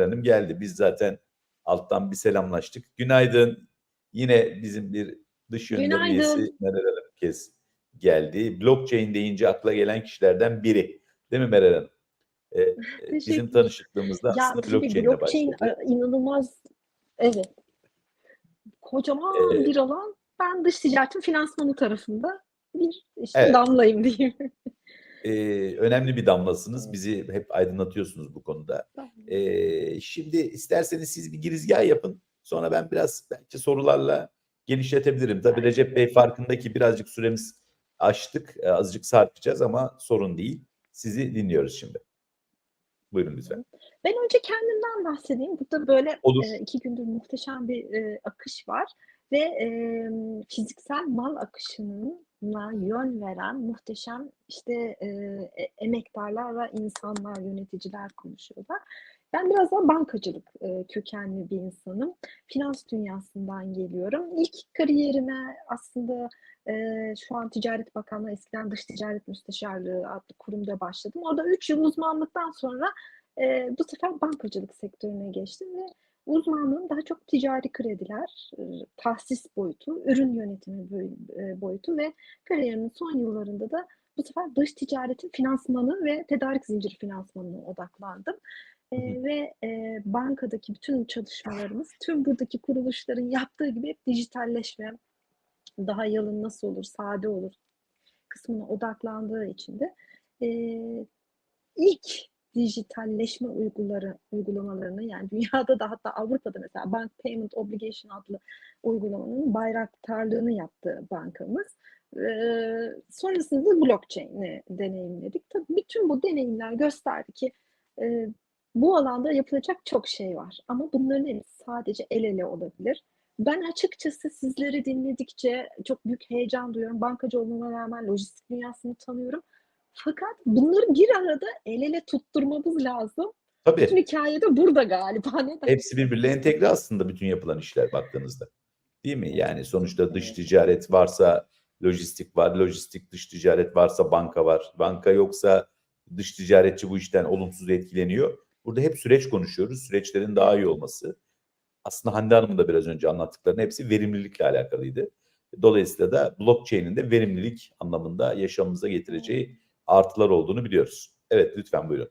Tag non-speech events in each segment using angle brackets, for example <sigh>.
Hanım geldi. Biz zaten alttan bir selamlaştık. Günaydın. Yine bizim bir dış Günaydın. üyesi Meral Hanım kez geldi. Blockchain deyince akla gelen kişilerden biri. Değil mi Meral Hanım? Ee, bizim tanışıklığımızda aslında blockchain ile blockchain başladı. inanılmaz evet. Kocaman Ee, bir alan. Ben dış ticaretin finansmanı tarafında bir işte Evet. damlayım diyeyim. <laughs> Ee, önemli bir damlasınız. Bizi hep aydınlatıyorsunuz bu konuda. Ee, şimdi isterseniz siz bir girizgah yapın. Sonra ben biraz belki sorularla genişletebilirim. Tabii Recep Bey farkındaki birazcık süremiz aştık. Ee, Azıcık sarkacağız ama sorun değil. Sizi dinliyoruz şimdi. Buyurun lütfen. Ben önce kendimden bahsedeyim. Burada böyle Olur. e, iki gündür muhteşem bir e, akış var ve e, fiziksel mal akışına yön veren muhteşem işte e, e- emektarlar ve insanlar, yöneticiler konuşuyorlar. Ben biraz daha bankacılık e, kökenli bir insanım. Finans dünyasından geliyorum. İlk kariyerime aslında e, şu an Ticaret Bakanlığı, eskiden Dış Ticaret Müsteşarlığı adlı kurumda başladım. Orada 3 yıl uzmanlıktan sonra e, bu sefer bankacılık sektörüne geçtim ve uzmanlığım daha çok ticari krediler, e, tahsis boyutu, ürün yönetimi e, boyutu ve kariyerimin son yıllarında da bu sefer dış ticaretin finansmanı ve tedarik zinciri finansmanına odaklandım. E, ve e, bankadaki bütün çalışmalarımız tüm buradaki kuruluşların yaptığı gibi hep dijitalleşme, daha yalın nasıl olur, sade olur kısmına odaklandığı için de e, ilk dijitalleşme uyguları, uygulamalarını yani <laughs> dünyada da hatta Avrupa'da mesela Bank Payment Obligation adlı uygulamanın bayraktarlığını yaptı bankamız. Ee, sonrasında blockchain'i deneyimledik. Tabii bütün bu deneyimler gösterdi ki e, bu alanda yapılacak çok şey var. Ama bunların hepsi sadece el ele olabilir. Ben açıkçası sizleri dinledikçe çok büyük heyecan duyuyorum. Bankacı olmama rağmen lojistik dünyasını tanıyorum. Fakat bunları bir arada el ele tutturmamız lazım. Bütün Tabii. hikaye de burada galiba. Ne? Hepsi birbiriyle entegre aslında bütün yapılan işler baktığınızda. Değil mi? Yani sonuçta dış ticaret varsa lojistik var, lojistik dış ticaret varsa banka var. Banka yoksa dış ticaretçi bu işten olumsuz etkileniyor. Burada hep süreç konuşuyoruz. Süreçlerin daha iyi olması. Aslında Hande Hanım'ın da biraz önce anlattıklarının hepsi verimlilikle alakalıydı. Dolayısıyla da blockchain'in de verimlilik anlamında yaşamımıza getireceği artılar olduğunu biliyoruz. Evet lütfen buyurun.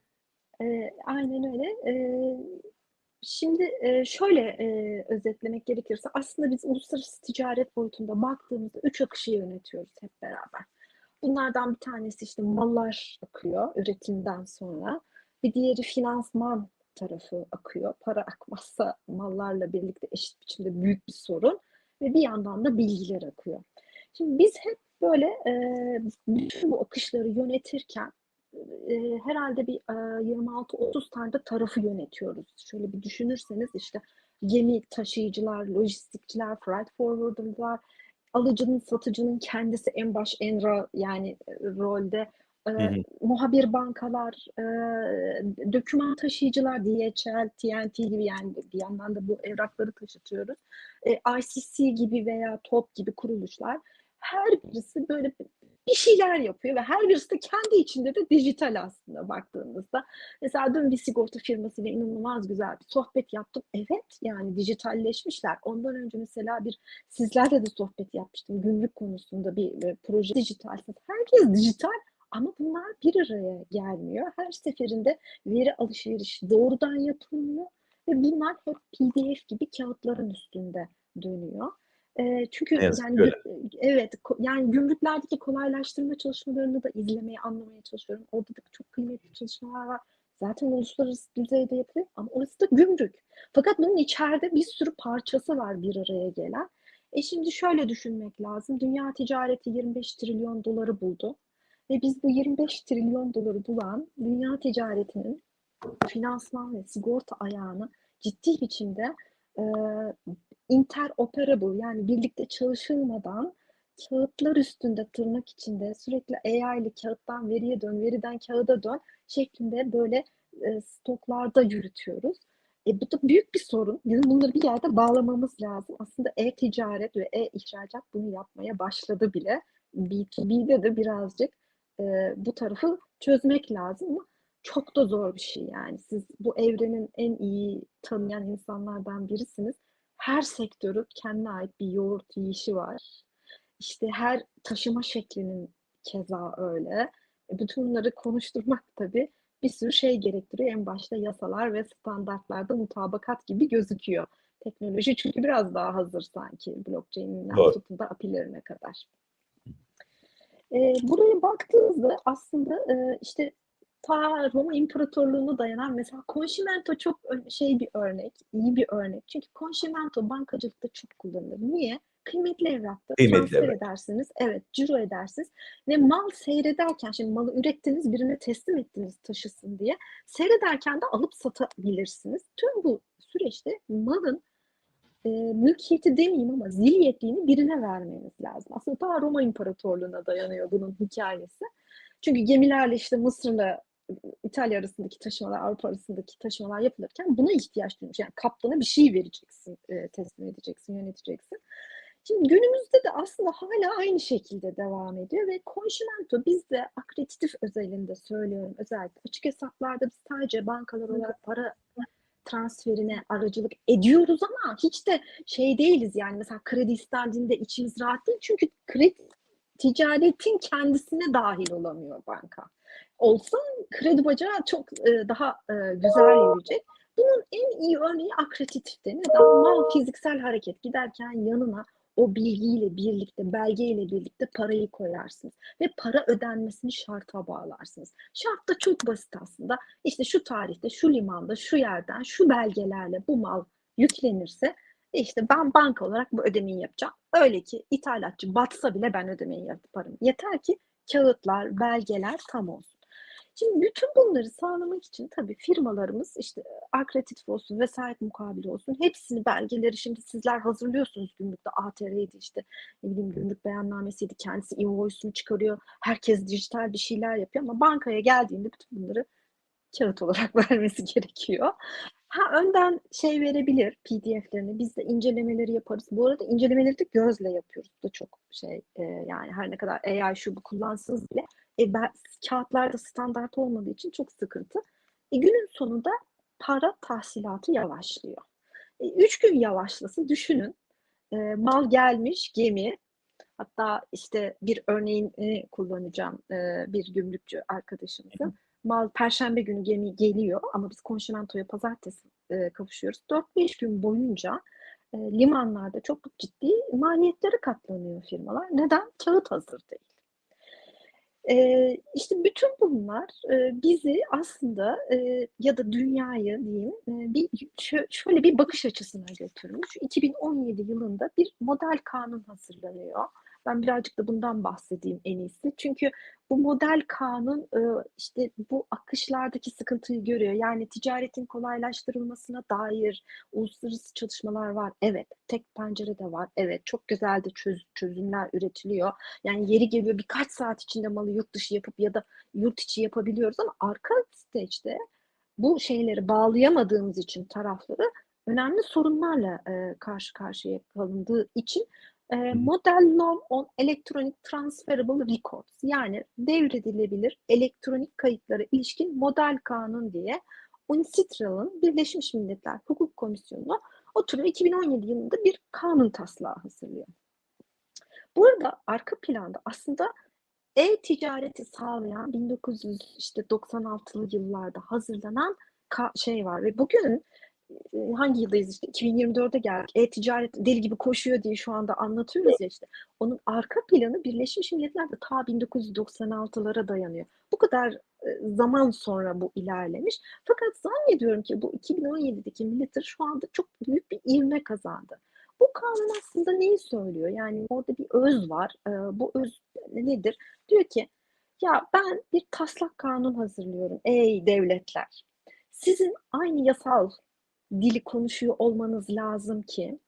Ee, aynen öyle. Ee, şimdi e, şöyle e, özetlemek gerekirse aslında biz uluslararası ticaret boyutunda baktığımızda üç akışı yönetiyoruz hep beraber. Bunlardan bir tanesi işte mallar akıyor üretimden sonra. Bir diğeri finansman tarafı akıyor. Para akmazsa mallarla birlikte eşit biçimde büyük bir sorun. Ve bir yandan da bilgiler akıyor. Şimdi biz hep böyle e, bütün bu akışları yönetirken e, herhalde bir e, 26-30 tane de tarafı yönetiyoruz. Şöyle bir düşünürseniz işte gemi taşıyıcılar, lojistikçiler, freight forwarder'lar, alıcının, satıcının kendisi en baş, en ra, yani e, rolde, e, Hı hı. muhabir bankalar, e, döküman taşıyıcılar, DHL, TNT gibi yani bir yandan da bu evrakları taşıtıyoruz. E, ICC gibi veya TOP gibi kuruluşlar her birisi böyle bir şeyler yapıyor ve her birisi de kendi içinde de dijital aslında baktığımızda. Mesela dün bir sigorta firmasıyla inanılmaz güzel bir sohbet yaptım. Evet yani dijitalleşmişler. Ondan önce mesela bir sizlerle de sohbet yapmıştım. Gümrük konusunda bir e, proje dijital. Herkes dijital ama bunlar bir araya gelmiyor. Her seferinde veri alışverişi doğrudan yapılmıyor ve bunlar hep PDF gibi kağıtların üstünde dönüyor. E, çünkü yazık yani öyle. evet yani gümrüklerdeki kolaylaştırma çalışmalarını da izlemeye, anlamaya çalışıyorum. Orada da çok kıymetli çalışmalar var. Zaten uluslararası düzeyde yapılıyor ama orası da gümrük. Fakat bunun içeride bir sürü parçası var bir araya gelen. E şimdi şöyle düşünmek lazım. Dünya ticareti 25 trilyon doları buldu. Ve biz bu 25 trilyon doları bulan dünya ticaretinin finansman ve sigorta ayağını ciddi biçimde e, interoperable yani birlikte çalışılmadan kağıtlar üstünde tırnak içinde sürekli AI ile kağıttan veriye dön, veriden kağıda dön şeklinde böyle e, stoklarda yürütüyoruz. E, bu da büyük bir sorun. Bizim bunları bir yerde bağlamamız lazım. Aslında e-ticaret ve e-ihracat bunu yapmaya başladı bile. B2B'de de birazcık e, bu tarafı çözmek lazım ama çok da zor bir şey yani. Siz bu evrenin en iyi tanıyan insanlardan birisiniz. Her sektörün kendine ait bir yoğurt yiyişi var. İşte her taşıma şeklinin keza öyle. E, bütün bunları konuşturmak <laughs> tabii bir sürü şey gerektiriyor. En başta yasalar ve standartlarda mutabakat gibi gözüküyor. Teknoloji çünkü biraz daha hazır sanki blockchain'inden Doğru. tutun da API'lerine kadar. E, buraya baktığınızda aslında e, işte ta Roma İmparatorluğu'na dayanan mesela Conchimento çok şey bir örnek, iyi bir örnek. Çünkü Conchimento bankacılıkta çok kullanılır. Niye? Kıymetli evrakta transfer evrak. edersiniz, evet ciro edersiniz ve mal seyrederken şimdi malı ürettiniz birine teslim ettiniz taşısın diye seyrederken de alıp satabilirsiniz. Tüm bu süreçte malın e, mülkiyeti demeyeyim ama zilyetliğini birine vermeniz lazım. Aslında daha Roma İmparatorluğu'na dayanıyor bunun hikayesi. Çünkü gemilerle işte Mısır'la İtalya arasındaki taşımalar, Avrupa arasındaki taşımalar yapılırken buna ihtiyaç duymuş. Yani kaptana bir şey vereceksin, e, teslim edeceksin, yöneteceksin. Şimdi günümüzde de aslında hala aynı şekilde devam ediyor ve Conchimento bizde akreditif özelinde söylüyorum özellikle açık hesaplarda biz sadece bankalar olarak para transferine aracılık ediyoruz ama hiç de şey değiliz yani mesela kredi istendiğinde içimiz rahat değil çünkü kredi ticaretin kendisine dahil olamıyor banka. Olsa kredi bacağı çok e, daha e, güzel yürüyecek. Bunun en iyi örneği akreditifte. Neden? Mal fiziksel hareket giderken yanına o bilgiyle birlikte, belgeyle birlikte parayı koyarsınız. Ve para ödenmesini şarta bağlarsınız. Şart da çok basit aslında. İşte şu tarihte, şu limanda, şu yerden, şu belgelerle bu mal yüklenirse işte ben banka olarak bu ödemeyi yapacağım. Öyle ki ithalatçı batsa bile ben ödemeyi yaparım. Yeter ki kağıtlar, belgeler tam olsun. Şimdi bütün bunları sağlamak için tabii firmalarımız işte akreditif olsun, vesayet mukabili olsun hepsini belgeleri şimdi sizler hazırlıyorsunuz gümrükte ATR'ydi işte ne bileyim gümrük beyannamesiydi kendisi invoice'unu çıkarıyor. Herkes dijital bir şeyler yapıyor ama bankaya geldiğinde bütün bunları kağıt olarak <laughs> vermesi gerekiyor. Ha önden şey verebilir PDF'lerini. Biz de incelemeleri yaparız. Bu arada incelemeleri de gözle yapıyoruz. Da çok şey e, yani her ne kadar AI şu bu kullansınız bile e, ben, kağıtlarda standart olmadığı için çok sıkıntı. E, günün sonunda para tahsilatı yavaşlıyor. E, üç gün yavaşlasın düşünün. E, mal gelmiş gemi hatta işte bir örneğini kullanacağım e, bir gümrükçü arkadaşımızın. Mal perşembe günü gemi geliyor ama biz konşimentoya pazartesi e, kavuşuyoruz. 4-5 gün boyunca e, limanlarda çok ciddi maliyetlere katlanıyor firmalar. Neden? Kağıt hazır değil. E, işte bütün bunlar e, bizi aslında e, ya da dünyayı diyeyim e, bir şö- şöyle bir bakış açısına götürmüş. 2017 yılında bir model kanun hazırlanıyor. Ben birazcık da bundan bahsedeyim en iyisi. Çünkü bu model kanun e, işte bu akışlardaki sıkıntıyı görüyor. Yani ticaretin kolaylaştırılmasına dair uluslararası çalışmalar var. Evet, tek pencere de var. Evet, çok güzel de çöz, çözümler üretiliyor. Yani yeri geliyor birkaç saat içinde malı yurt dışı yapıp ya da yurt içi yapabiliyoruz ama arka stage'de bu şeyleri bağlayamadığımız için tarafları önemli sorunlarla e, karşı karşıya kalındığı için e, Model Law on Electronic Transferable Records yani devredilebilir elektronik kayıtlara ilişkin model kanun diye UNCITRAL'ın Birleşmiş Milletler Hukuk Komisyonu'na oturuyor 2017 yılında bir kanun taslağı hazırlıyor. Burada arka planda aslında e-ticareti sağlayan 1996'lı yıllarda hazırlanan şey var ve bugün hangi yıldayız işte 2024'e geldik. E-ticaret deli gibi koşuyor diye şu anda anlatıyoruz ya işte. Onun arka planı Birleşmiş Milletler'de ta 1996'lara dayanıyor. Bu kadar zaman sonra bu ilerlemiş. Fakat zannediyorum ki bu 2017'deki milletler şu anda çok büyük bir ivme kazandı. Bu kanun aslında neyi söylüyor? Yani orada bir öz var. Bu öz nedir? Diyor ki ya ben bir taslak kanun hazırlıyorum ey devletler. Sizin aynı yasal dili konuşuyor olmanız lazım ki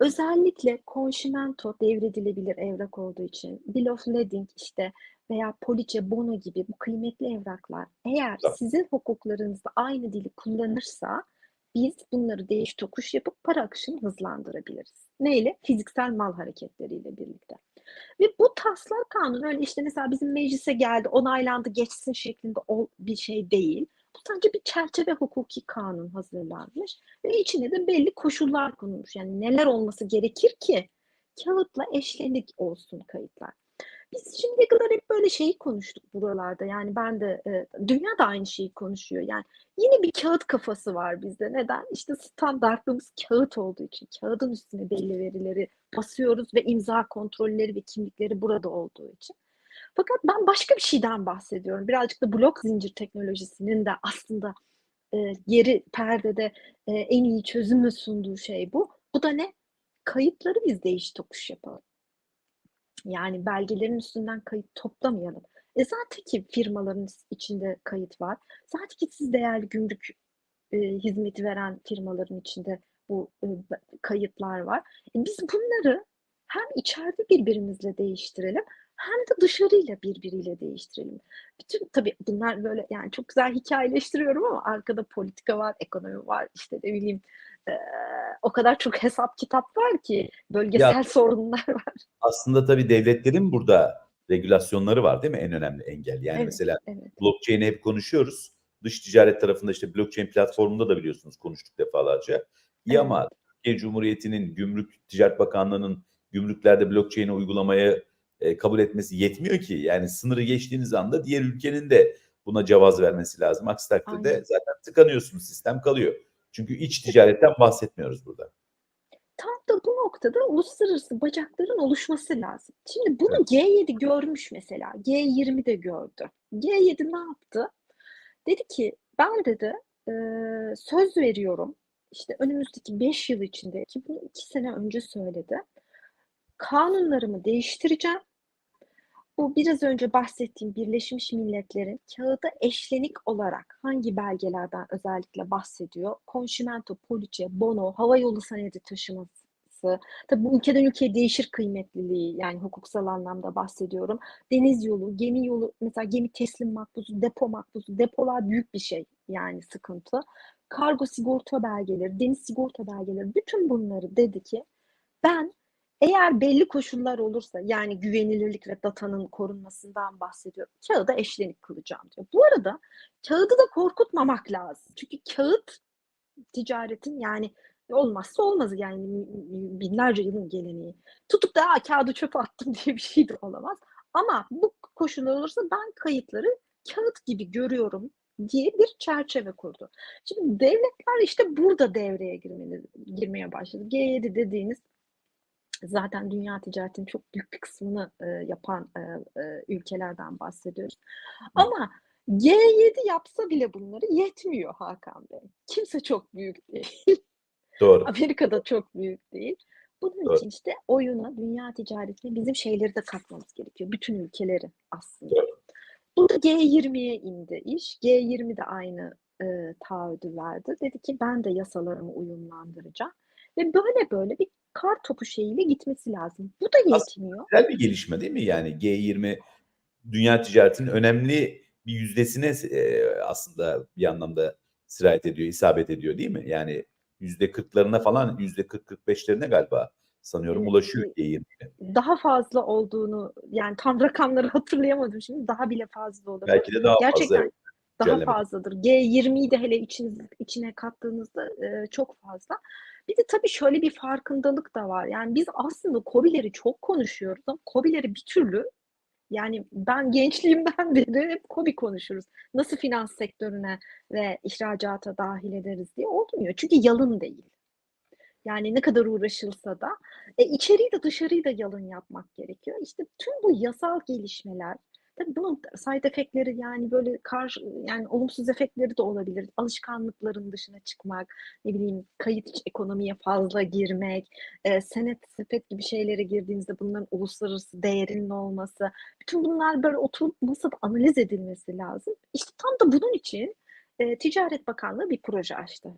özellikle konşimento devredilebilir evrak olduğu için bill of lading işte veya poliçe bono gibi bu kıymetli evraklar eğer Tabii. sizin hukuklarınızda aynı dili kullanırsa biz bunları değiş tokuş yapıp para akışını hızlandırabiliriz. Neyle? Fiziksel mal hareketleriyle birlikte. Ve bu taslak kanun öyle işte mesela bizim meclise geldi, onaylandı, geçsin şeklinde o bir şey değil. Bu sadece bir çerçeve hukuki kanun hazırlanmış ve içine de belli koşullar konulmuş. Yani neler olması gerekir ki kağıtla eşlenik olsun kayıtlar. Biz şimdiye kadar hep böyle şeyi konuştuk buralarda. Yani ben de e, dünya da aynı şeyi konuşuyor. Yani yine bir kağıt kafası var bizde. Neden? İşte standartımız kağıt olduğu için. Kağıdın üstüne belli verileri basıyoruz ve imza kontrolleri ve kimlikleri burada olduğu için. Fakat ben başka bir şeyden bahsediyorum. Birazcık da blok zincir teknolojisinin de aslında e, geri perdede e, en iyi çözümü sunduğu şey bu. Bu da ne? Kayıtları biz değiş tokuş yapalım. Yani belgelerin üstünden kayıt toplamayalım. E zaten ki firmaların içinde kayıt var. Zaten ki siz değerli gümrük e, hizmeti veren firmaların içinde bu e, kayıtlar var. E biz bunları hem içeride birbirimizle değiştirelim hem de dışarıyla birbiriyle değiştirelim. Bütün tabii bunlar böyle yani çok güzel hikayeleştiriyorum ama arkada politika var, ekonomi var, işte ne bileyim e, o kadar çok hesap kitap var ki bölgesel Ya- <laughs> sorunlar var. Aslında tabii devletlerin burada regülasyonları var değil mi? En önemli engel. Yani Evet. mesela Evet. blockchain'i hep konuşuyoruz. Dış ticaret tarafında işte blockchain platformunda da biliyorsunuz konuştuk defalarca. İyi Evet. ama Türkiye Cumhuriyeti'nin Gümrük Ticaret Bakanlığı'nın gümrüklerde blockchain'i uygulamayı e, kabul etmesi yetmiyor ki. Yani sınırı geçtiğiniz anda diğer ülkenin de buna cevaz vermesi lazım. Aksi takdirde Aynen. zaten tıkanıyorsunuz, sistem kalıyor. Çünkü iç ticaretten bahsetmiyoruz burada. Tam da bu noktada uluslararası bacakların oluşması lazım. Şimdi bunu Evet. G7 görmüş mesela. G20 de gördü. G7 ne yaptı? Dedi ki ben dedi e, söz veriyorum. İşte önümüzdeki 5 yıl içinde ki bunu 2 sene önce söyledi. Kanunlarımı değiştireceğim. Bu biraz önce bahsettiğim Birleşmiş Milletler'in kağıda eşlenik olarak hangi belgelerden özellikle bahsediyor? Consimento, Police, Bono, hava yolu senedi taşıması. Tabii bu ülkeden ülkeye değişir kıymetliliği yani hukuksal anlamda bahsediyorum. Deniz yolu, gemi yolu, mesela gemi teslim makbuzu, depo makbuzu, depolar büyük bir şey yani sıkıntı. Kargo sigorta belgeleri, deniz sigorta belgeleri bütün bunları dedi ki ben eğer belli koşullar olursa yani güvenilirlik ve datanın korunmasından bahsediyorum. Kağıda eşlenik kılacağım diyor. Bu arada kağıdı da korkutmamak lazım. Çünkü kağıt ticaretin yani olmazsa olmazı yani binlerce yılın geleneği. Tutup da "Aa, kağıdı çöpe attım <laughs> diye bir şey de olamaz. Ama bu koşullar olursa ben kayıtları kağıt gibi görüyorum diye bir çerçeve kurdu. Şimdi devletler işte burada devreye girmeli, girmeye başladı. G7 dediğiniz zaten dünya ticaretinin çok büyük bir kısmını e, yapan e, e, ülkelerden bahsediyoruz. Ama G7 yapsa bile bunları yetmiyor Hakan Bey. Kimse çok büyük değil. Doğru. <laughs> Amerika'da çok büyük değil. Bunun Doğru. için işte oyuna, dünya ticaretine bizim şeyleri de katmamız gerekiyor. Bütün ülkeleri aslında. Doğru. Bu da G20'ye indi iş. G20 de aynı e, taahhüdü verdi. Dedi ki ben de yasalarımı uyumlandıracağım. Ve böyle böyle bir kar topu şeyiyle gitmesi lazım. Bu da Aslında- yetmiyor. Güzel bir gelişme değil mi? Yani G20 dünya ticaretinin önemli bir yüzdesine e, aslında bir anlamda sirayet ediyor, isabet ediyor değil mi? Yani yüzde kırklarına falan, yüzde 40-45'lerine galiba sanıyorum Evet, ulaşıyor G20. Daha fazla olduğunu yani tam rakamları <laughs> hatırlayamadım şimdi. Daha bile fazla olabilir. Belki de daha Gerçekten fazla. daha fazladır. G20'yi de hele içiniz, içine kattığınızda e, çok fazla. Bir de tabii şöyle bir farkındalık da var. Yani biz aslında COBİ'leri çok konuşuyoruz ama COBİ'leri bir türlü yani ben gençliğimden <laughs> beri hep COBİ konuşuruz. Nasıl finans sektörüne ve ihracata dahil ederiz diye olmuyor. Çünkü yalın değil. Yani ne kadar uğraşılsa da e, içeriği de dışarıyı da yalın yapmak gerekiyor. İşte tüm bu yasal gelişmeler Tabii bunun side efektleri yani böyle kar yani olumsuz efektleri de olabilir. Alışkanlıkların dışına çıkmak, ne bileyim kayıt içi ekonomiye fazla girmek, e, senet sepet gibi şeylere girdiğinizde bunların uluslararası değerinin olması. Bütün bunlar böyle oturup masada analiz edilmesi lazım. İşte tam da bunun için e, Ticaret Bakanlığı bir proje açtı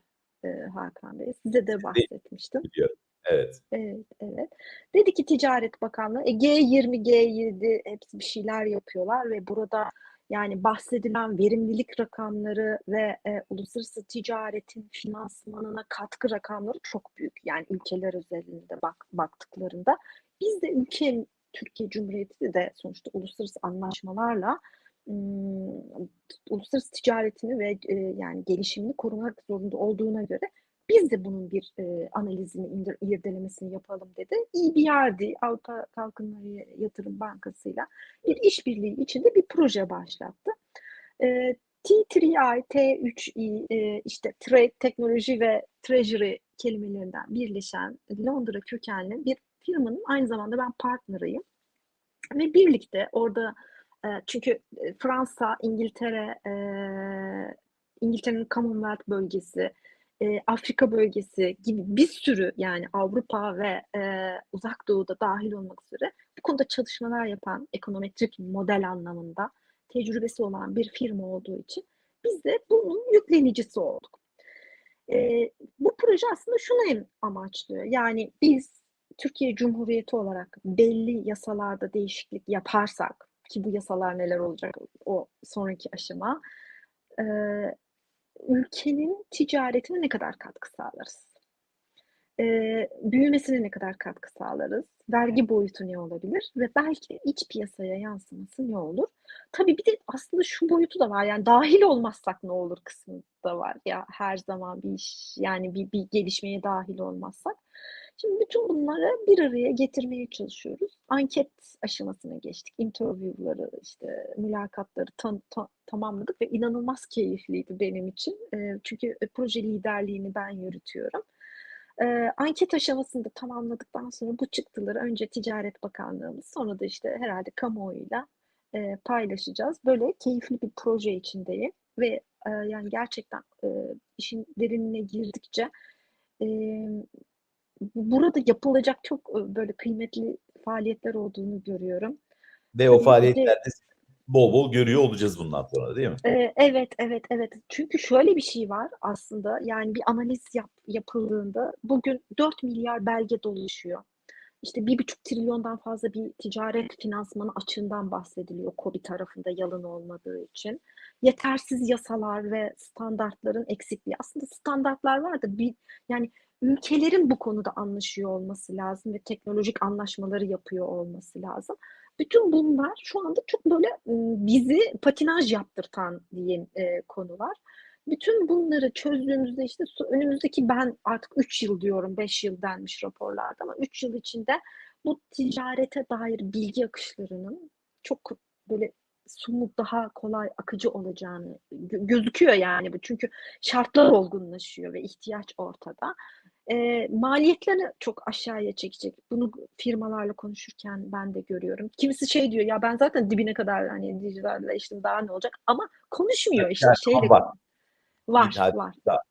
e, Hakan Bey. Size de bahsetmiştim. Biliyorum. Evet. Evet, evet. Dedi ki Ticaret Bakanlığı, e, G20, G7 hepsi bir şeyler yapıyorlar ve burada yani bahsedilen verimlilik rakamları ve e, uluslararası ticaretin finansmanına katkı rakamları çok büyük. Yani ülkeler özelinde bak, baktıklarında biz de ülke Türkiye Cumhuriyeti de sonuçta uluslararası anlaşmalarla ım, uluslararası ticaretini ve e, yani gelişimini korumak zorunda olduğuna göre biz de bunun bir e, analizini, indir, irdelemesini yapalım dedi. EBRD, Avrupa Kalkınma Yatırım Bankası'yla bir işbirliği içinde bir proje başlattı. E, T3I, T3I, e, işte Trade, Teknoloji ve Treasury kelimelerinden birleşen Londra kökenli bir firmanın aynı zamanda ben partnerıyım. Ve birlikte orada e, çünkü e, Fransa, İngiltere, e, İngiltere'nin Commonwealth bölgesi, e, Afrika bölgesi gibi bir sürü yani Avrupa ve e, Uzak Doğu'da dahil olmak üzere bu konuda çalışmalar yapan ekonometrik model anlamında tecrübesi olan bir firma olduğu için biz de bunun yüklenicisi olduk. E, bu proje aslında şunu amaçlıyor. Yani biz Türkiye Cumhuriyeti olarak belli yasalarda değişiklik yaparsak ki bu yasalar neler olacak o sonraki aşama e, ülkenin ticaretine ne kadar katkı sağlarız? E, büyümesine ne kadar katkı sağlarız? Vergi boyutu ne olabilir? Ve belki iç piyasaya yansıması ne olur? Tabii bir de aslında şu boyutu da var. Yani dahil olmazsak ne olur kısmı da var ya her zaman bir iş yani bir, bir gelişmeye dahil olmazsak. Şimdi bütün bunları bir araya getirmeye çalışıyoruz. Anket aşamasına geçtik. Interview'ları, işte mülakatları tam, tam, tamamladık ve inanılmaz keyifliydi benim için. E, çünkü proje liderliğini ben yürütüyorum. E, anket aşamasını da tamamladıktan sonra bu çıktıları önce Ticaret Bakanlığımız sonra da işte herhalde kamuoyuyla e, paylaşacağız. Böyle keyifli bir proje içindeyim ve e, yani gerçekten e, işin derinine girdikçe e, burada yapılacak çok böyle kıymetli faaliyetler olduğunu görüyorum. Ve o faaliyetlerde bol bol görüyor olacağız bundan sonra değil mi? evet evet evet çünkü şöyle bir şey var aslında yani bir analiz yap, yapıldığında bugün 4 milyar belge dolaşıyor. İşte bir buçuk trilyondan fazla bir ticaret finansmanı açığından bahsediliyor COBİ tarafında yalın olmadığı için. Yetersiz yasalar ve standartların eksikliği. Aslında standartlar var da bir yani ülkelerin bu konuda anlaşıyor olması lazım ve teknolojik anlaşmaları yapıyor olması lazım. Bütün bunlar şu anda çok böyle ım, bizi patinaj yaptırtan diyeyim e, konular. Bütün bunları çözdüğümüzde işte önümüzdeki ben artık 3 yıl diyorum 5 yıl denmiş raporlarda ama 3 yıl içinde bu ticarete dair bilgi akışlarının çok böyle somut daha kolay akıcı olacağını gö- gözüküyor yani bu. Çünkü şartlar olgunlaşıyor ve ihtiyaç ortada. E, maliyetlerini çok aşağıya çekecek. Bunu firmalarla konuşurken ben de görüyorum. Kimisi şey diyor ya ben zaten dibine kadar hani dijitalleştim daha ne olacak ama konuşmuyor işte Yani şeyle. Var İthal- var. da-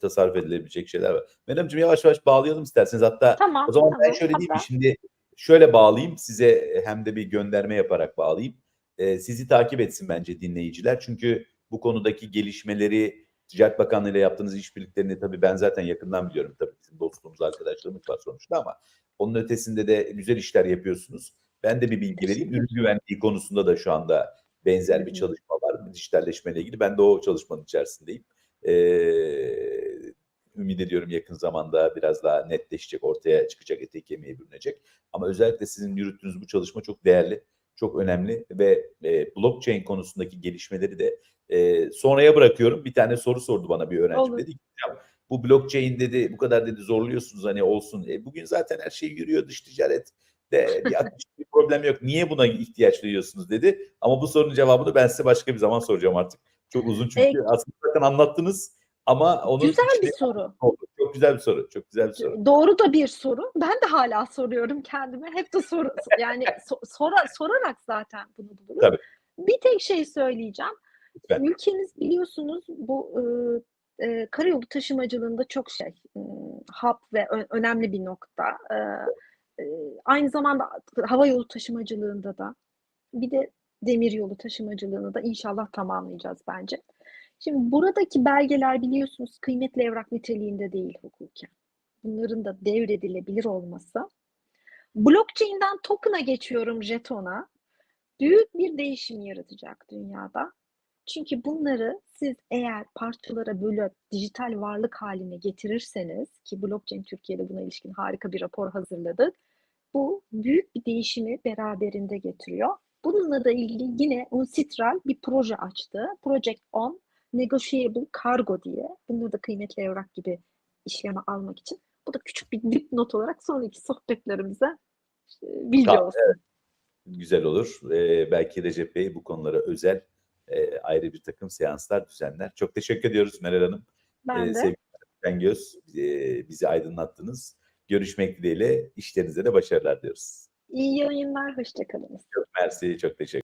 tasarruf edilebilecek şeyler var. Meryemciğim yavaş yavaş bağlayalım isterseniz. Hatta Tamam o zaman ben tamam şöyle diyeyim şimdi şöyle bağlayayım size hem de bir gönderme yaparak bağlayayım. Ee, sizi takip etsin bence dinleyiciler. Çünkü bu konudaki gelişmeleri Ticaret Bakanlığı ile yaptığınız işbirliklerini tabii ben zaten yakından biliyorum. Tabii bizim dostluğumuz, arkadaşlarımız var sonuçta ama onun ötesinde de güzel işler yapıyorsunuz. Ben de bir bilgi vereyim. Ürün güvenliği konusunda da şu anda benzer bir çalışma var. Dijitalleşmeyle ilgili. Ben de o çalışmanın içerisindeyim. Ee, ümit ediyorum yakın zamanda biraz daha netleşecek, ortaya çıkacak, ete kemiğe bürünecek. Ama özellikle sizin yürüttüğünüz bu çalışma çok değerli, çok önemli ve e, blockchain konusundaki gelişmeleri de e, sonraya bırakıyorum. Bir tane soru sordu bana bir öğrencim. Olur. Dedi ki bu blockchain dedi bu kadar dedi zorluyorsunuz hani olsun. E, bugün zaten her şey yürüyor dış ticaret de <laughs> bir, bir problem yok. Niye buna ihtiyaç duyuyorsunuz dedi. Ama bu sorunun cevabını ben size başka bir zaman soracağım artık. Çok uzun çünkü E, aslında zaten anlattınız ama onun güzel bir soru. Çok güzel bir soru. Çok güzel bir soru. Doğru da bir soru. Ben de hala soruyorum kendime. Hep de soru yani so- sora, sorarak zaten bunu buluruz. Tabii. Bir tek şey söyleyeceğim. Lütfen. Ülkemiz biliyorsunuz bu e, e, karayolu taşımacılığında çok şey e, hub ve ö- önemli bir nokta. E, e, aynı zamanda hava yolu taşımacılığında da bir de demir yolu taşımacılığını da inşallah tamamlayacağız bence. Şimdi buradaki belgeler biliyorsunuz kıymetli evrak niteliğinde değil hukuken. Bunların da devredilebilir olması. Blockchain'den token'a geçiyorum jetona. Büyük bir değişim yaratacak dünyada. Çünkü bunları siz eğer parçalara bölüp dijital varlık haline getirirseniz ki blockchain Türkiye'de buna ilişkin harika bir rapor hazırladık. Bu büyük bir değişimi beraberinde getiriyor. Bununla da ilgili yine Unsitral bir proje açtı. Project On Negotiable Cargo diye. Bunları da kıymetli evrak gibi işleme almak için. Bu da küçük bir dipnot olarak sonraki sohbetlerimize e, bilgi Tamam, olsun. Güzel olur. Ee, belki Recep Bey bu konulara özel e, ayrı bir takım seanslar düzenler. Çok teşekkür ediyoruz Meral Hanım. Ben Ee, de sevgili Ben Göz e, bizi aydınlattınız. Görüşmek dileğiyle işlerinize de başarılar diyoruz. İyi yayınlar, hoşçakalınız. Çok mersi, çok teşekkür